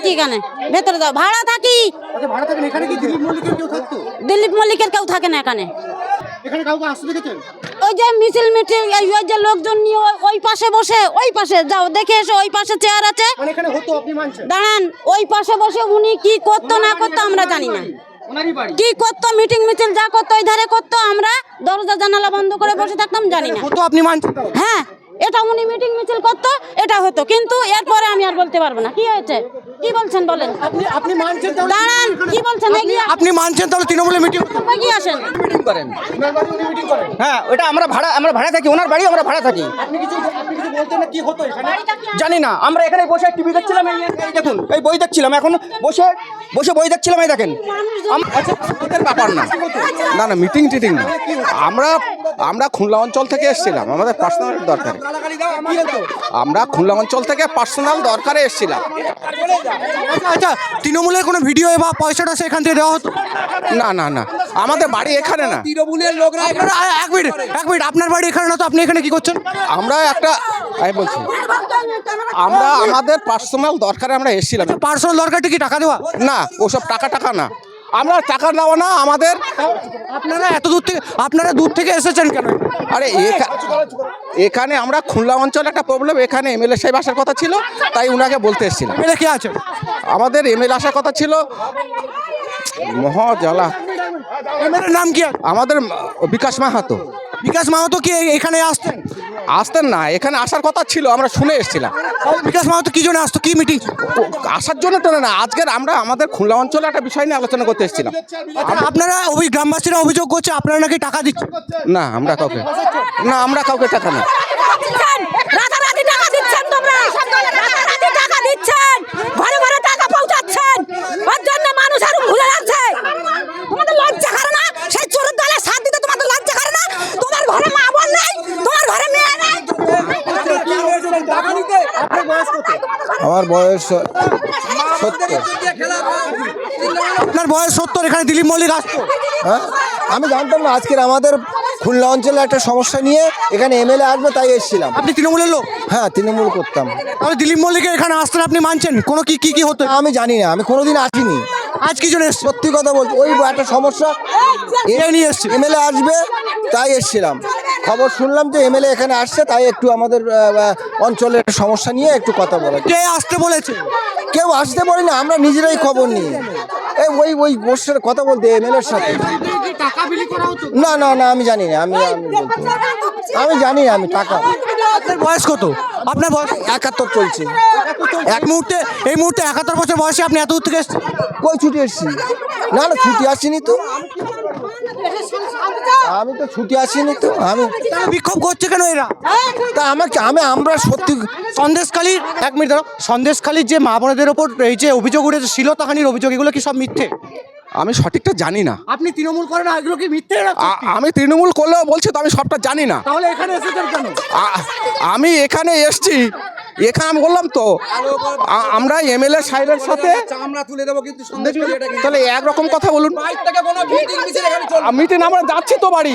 থাকি এখানে ভেতরে যাও। ভাড়া থাকি। আচ্ছা দিলীপ মল্লিকের কেউ থাকে না এখানে। ওই যে মিছিল মিটিং ওই যে লোকজন নিয়ে ওই- পাশে বসে ওই পাশে যাও দেখে এসো ওই পাশে চেয়ার আছে। মানে দাঁড়ান ওই পাশে বসে উনি কি করতো না করতো আমরা জানি না। কি করতো মিটিং মিছিল যা করতো ওই ধারে করতো আমরা দরজা জানালা বন্ধ করে বসে থাকতাম জানি না। আপনি মানছেন হ্যাঁ এটা উনি মিটিং মিছিল করতো হতো কিন্তু এরপরে আমি আর বলতে পারব না। কি হয়েছে? কি বলছেন বলেন? আপনি আপনি মানছেন তাহলে দাঁড়ান কি বলছেন? এগিয়ে আপনি মানছেন তাহলে তৃণমূলে মিটিং এগিয়ে আসেন। মিটিং করেন। হ্যাঁ ওটা আমরা ভাড়া আমরা ভাড়া থাকি ওনার বাড়ি আমরা ভাড়া থাকি। আপনি কিছু আপনি কিছু বলতেন না কি হতো এখানে? জানি না আমরা এখানে বসে টিভি দেখছিলাম এই এই দেখুন এই বই দেখছিলাম এখন বসে বসে বই দেখছিলাম এই দেখেন। আচ্ছা ব্যাপার না। না না মিটিং টিটিং না। আমরা আমরা খুলনা অঞ্চল থেকে এসেছিলাম আমাদের পার্সোনাল দরকার। আমরা খুলনা অঞ্চল থেকে পার্সোনাল দরকারে এসেছিলাম। আচ্ছা আচ্ছা তৃণমূলের কোনো ভিডিও বা পয়সাটা সেখান থেকে দেওয়া হতো? না না না। আমাদের বাড়ি এখানে না। তৃণমূলের লোকরা আপনারা এক মিনিট এক মিনিট আপনার বাড়ি এখানে না তো আপনি এখানে কি করছেন? আমরা একটা আমি বলছি। আমরা আমাদের পার্সোনাল দরকারে আমরা এসেছিলাম। পার্সোনাল দরকারটা কি টাকা দেওয়া? না ওসব টাকা টাকা না। আমরা টাকা নেওয়া না আমাদের আপনারা এত দূর থেকে আপনারা দূর থেকে এসেছেন কেন? আরে এখানে আমরা খুলনা অঞ্চলে একটা প্রবলেম এখানে এমএলএ সাহেব আসার কথা ছিল তাই উনাকে বলতে এসেছিলাম। এখানে কি আছে আমাদের এমএলএ আসার কথা ছিল মহাজালা। এমএলএর নাম কি আমাদের বিকাশ মাহাতো। বিকাশ মাহাতো কি এখানে আসতেন? আসতেন না এখানে আসার কথা ছিল আমরা শুনে এসেছিলাম। বিকাশ মাহাতো কি জন্য আসতো? কি মিটিং আসার জন্য তো না আজকের আমরা আমাদের খুলনা অঞ্চলে একটা বিষয় নিয়ে আলোচনা করতে এসেছিলাম। আপনারা ওই গ্রামবাসীরা অভিযোগ করছে আপনারা নাকি টাকা দিচ্ছেন? না আমরা কাউকে না আমরা কাউকে টাকা না। রাতারাতি টাকা দিচ্ছেন তোমরা। রাতারাতি টাকা দিচ্ছেন। ঘরে ঘরে টাকা পৌঁছাচ্ছেন। ওর জন্য মানুষ আর ভুলে যাচ্ছে তোমাদের লজ্জা করে না সেই চোরের দলে সাথ দিতে তোমাদের লজ্জা করে না তোমার ঘরে মা বোন নেই তোমার ঘরে মেয়ে নেই আপনার বয়স কত আমার বয়স সত্তর। আপনার বয়স সত্তর এখানে দিলীপ মল্লিক আসতো। হ্যাঁ? আমি জানতাম না আজকের আমাদের খুলনা অঞ্চলে একটা সমস্যা নিয়ে এখানে এমএলএ আসবে তাই এসেছিলাম। আপনি তৃণমূলের লোক? হ্যাঁ তৃণমূল করতাম। তাহলে দিলীপ মল্লিকের এখানে আসতেন আপনি মানছেন? কোনো কি কি কি হতো? আমি জানি না আমি কোনোদিন আসিনি। আজ কি জন্য এসছে? সত্যি কথা বলছি ওই একটা সমস্যা। কে নিয়ে এসছে? এমএলএ আসবে তাই এসেছিলাম। খবর শুনলাম যে এমএলএ এখানে আসছে তাই একটু আমাদের অঞ্চলের সমস্যা নিয়ে একটু কথা বলা। কে আসতে বলেছে? কেউ আসতে পারি না আমরা নিজেরাই খবর নিই। এই ওই ওই গোষ্ঠের কথা বলতে এমএলএর সাথে। না না না আমি জানি না আমি আমি জানি না আমি টাকা। আপনার বয়স কত? আপনার বয়স? একাত্তর চলছে। এক মুহূর্তে এই মুহূর্তে একাত্তর বছর বয়সে আপনি এত দূর থেকে এসছেন? কই ছুটি এসছি? না না ছুটি আসিনি তো। আমি তো ছুটি আসিনি তো আমি বিক্ষোভ করছে কেন এরা? তা আমাকে আমি আমরা সত্যি সন্দেশখালীর এক মিনিট দাঁড়াও। সন্দেশখালীর যে মা বোনেদের ওপর এই যে অভিযোগ উঠেছে শিলতাহানির অভিযোগ এগুলো কি সব মিথ্যে? আমি সঠিকটা জানি না। আপনি তৃণমূল করেন এগুলো কি মিথ্যে আমি তৃণমূল করলেও বলছি তো আমি সবটা জানি না। তাহলে এখানে এসেছেন কেন? আমি এখানে এসছি। এখানে আমি বললাম তো আমরা এমএলএ সাহেবের সাথে আমরা তুলে দেবো কিন্তু তাহলে একরকম কথা বলুন। মিটিং আমরা যাচ্ছি তো বাড়ি।